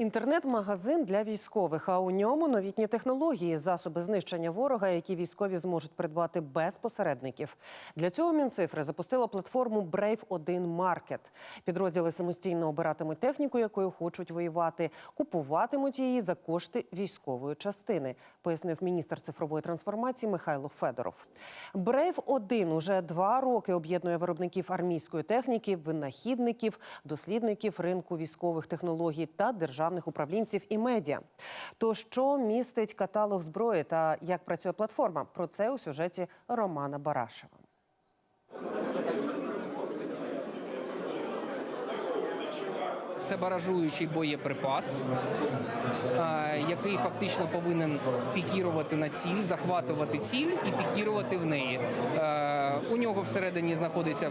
Інтернет-магазин для військових. А у ньому новітні технології, засоби знищення ворога, які військові зможуть придбати без посередників. Для цього Мінцифри запустила платформу Brave 1 Market. Підрозділи самостійно обиратимуть техніку, якою хочуть воювати, купуватимуть її за кошти військової частини, пояснив міністр цифрової трансформації Михайло Федоров. Brave 1 уже два роки об'єднує виробників армійської техніки, винахідників, дослідників ринку військових технологій та державних управлінців і медіа. То що містить каталог зброї та як працює платформа? Про це у сюжеті Романа Барашева. Це баражуючий боєприпас, е, який фактично повинен пікірувати на ціль, захватувати ціль і пікірувати в неї. Е, У нього всередині знаходиться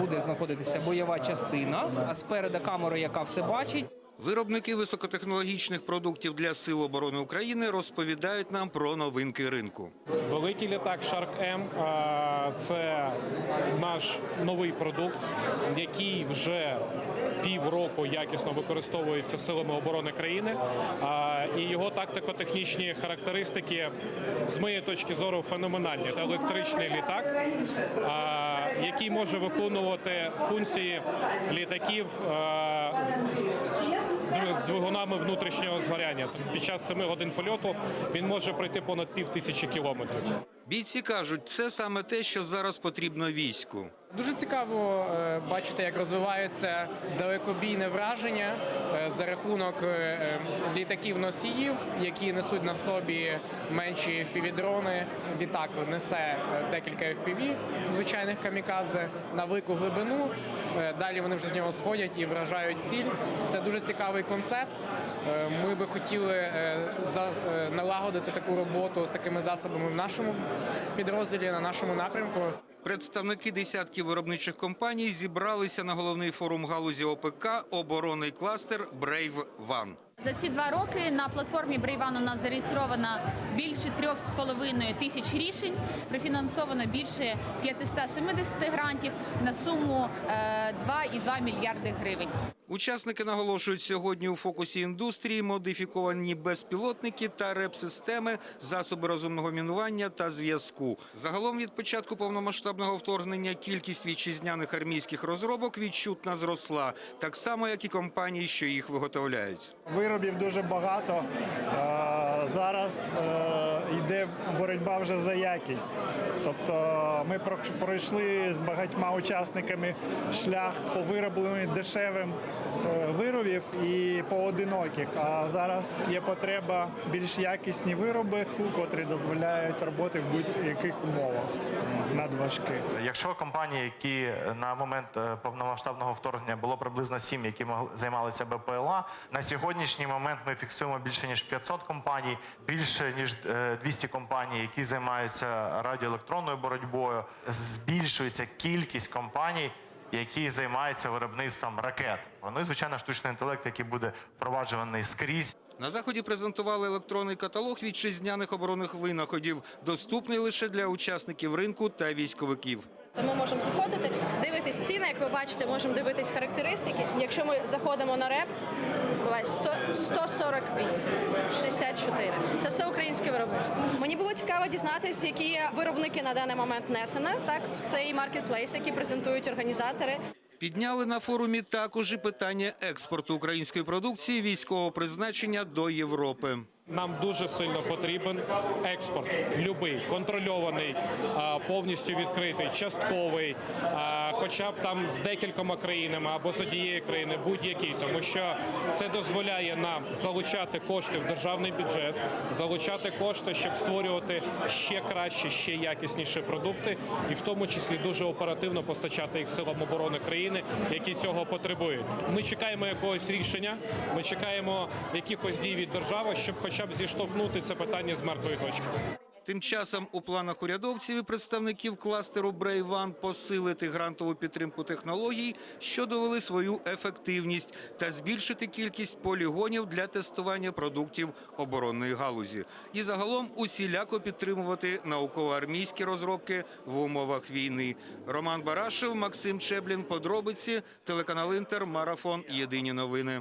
буде знаходитися бойова частина, а спереду камера, яка все бачить. Виробники високотехнологічних продуктів для Сил оборони України розповідають нам про новинки ринку. Великий літак Shark M – це наш новий продукт, який вже півроку якісно використовується силами оборони країни. І його тактико-технічні характеристики, з моєї точки зору, феноменальні. Електричний літак, який може виконувати функції літаків з з двигунами внутрішнього згоряння. Під час 7 годин польоту він може пройти понад пів тисячі кілометрів. Бійці кажуть, це саме те, що зараз потрібно війську. Дуже цікаво е, бачити, як розвивається далекобійне враження е, за рахунок е, літаків носіїв, які несуть на собі менші FPV-дрони. Літак несе декілька FPV, звичайних камікадзе на велику глибину. Далі вони вже з нього сходять і вражають ціль. Це дуже цікавий концепт. Ми би хотіли налагодити таку роботу з такими засобами в нашому підрозділі, на нашому напрямку. Представники десятків виробничих компаній зібралися на головний форум галузі ОПК оборонний кластер Brave One. За ці два роки на платформі Брейван у нас зареєстровано більше трьох з половиною тисяч рішень, профінансовано більше 570 грантів на суму е, 2,2 мільярди гривень. Учасники наголошують сьогодні у фокусі індустрії модифіковані безпілотники та реп-системи, засоби розумного мінування та зв'язку. Загалом від початку повномасштабного вторгнення кількість вітчизняних армійських розробок відчутно зросла, так само як і компаній, що їх виготовляють. Виробів дуже багато. Е, Зараз е, йде боротьба вже за якість. Тобто ми пройшли з багатьма учасниками шлях по виробленню дешевим е, виробів і поодиноких. А зараз є потреба більш якісні вироби, котрі дозволяють роботи в будь-яких умовах надважких. Якщо компанії, які на момент е, повномасштабного вторгнення було приблизно 7, які могли- займалися БПЛА, на сьогоднішній момент ми фіксуємо більше ніж 500 компаній, більше ніж е, 200 компаній, які займаються радіоелектронною боротьбою. Збільшується кількість компаній. Які займаються виробництвом ракет, вони звичайно штучний інтелект, який буде впроваджуваний скрізь. На заході презентували електронний каталог вітчизняних оборонних винаходів, доступний лише для учасників ринку та військовиків. Ми можемо заходити, дивитись ціни, як ви бачите, можемо дивитись характеристики. Якщо ми заходимо на реп, буває 100, 148, 64. Це все українське виробництво. Мені було цікаво дізнатися, які виробники на даний момент внесені так в цей маркетплейс, які презентують організатори. Підняли на форумі також і питання експорту української продукції військового призначення до Європи. Нам дуже сильно потрібен експорт, любий, контрольований, повністю відкритий, частковий, хоча б там з декількома країнами або з однієї країни, будь-який, тому що це дозволяє нам залучати кошти в державний бюджет, залучати кошти, щоб створювати ще краще, ще якісніші продукти, і в тому числі дуже оперативно постачати їх силам оборони країни, які цього потребують. Ми чекаємо якогось рішення, ми чекаємо якихось дій від держави, щоб хоча б зіштовхнути це питання з мертвої точки. Тим часом у планах урядовців і представників кластеру Брейван посилити грантову підтримку технологій, що довели свою ефективність, та збільшити кількість полігонів для тестування продуктів оборонної галузі. І загалом усіляко підтримувати науково-армійські розробки в умовах війни. Роман Барашев, Максим Чеблін. Подробиці, телеканал Інтер, Марафон. Єдині новини.